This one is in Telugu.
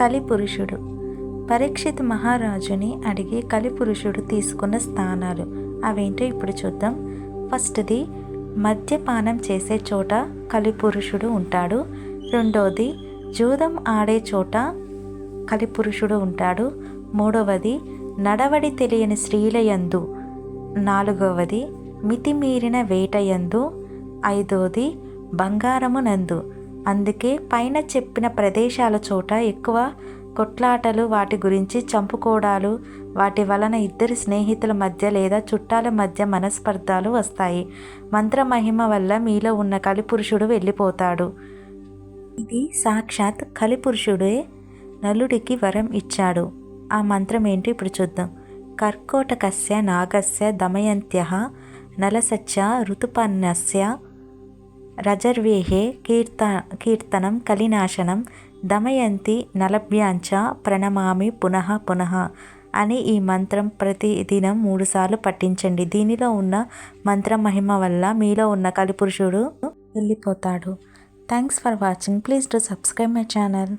కలిపురుషుడు. పరీక్షిత్ మహారాజుని అడిగి కలిపురుషుడు తీసుకున్న స్థానాలు. అవేంటో ఇప్పుడు చూద్దాం. ఫస్ట్ది మద్యపానం చేసే చోట కలిపురుషుడు ఉంటాడు. రెండోది జూదం ఆడే చోట కలిపురుషుడు ఉంటాడు. మూడవది నడవడి తెలియని స్త్రీలయందు నాలుగవది మితిమీరిన వేటయందు ఐదోది బంగారము నందు. అందుకే పైన చెప్పిన ప్రదేశాల చోట ఎక్కువ కొట్లాటలు వాటి గురించి చంపుకోవడాలు వాటి వలన ఇద్దరి స్నేహితుల మధ్య లేదా చుట్టాల మధ్య మనస్పర్ధాలు వస్తాయి. మంత్రమహిమ వల్ల మీలో ఉన్న కలిపురుషుడు వెళ్ళిపోతాడు. ఇది సాక్షాత్ కలిపురుషుడే నలుడికి వరం ఇచ్చాడు. ఆ మంత్రం ఏంటో ఇప్పుడు చూద్దాం. కర్కోటకస్య నాగస్య దమయంత్య నలసచ్చ ఋతుపన్నస్య రజర్వేహే కీర్త కీర్తనం కలినాశనం దమయంతి నలభ్యాంచ ప్రణమామి పునః పునః అని ఈ మంత్రం ప్రతిదినం మూడుసార్లు పఠించండి. దీనిలో ఉన్న మంత్ర మహిమ వల్ల మీలో ఉన్న కలిపురుషుడు వెళ్ళిపోతాడు. Thanks for watching please to subscribe my channel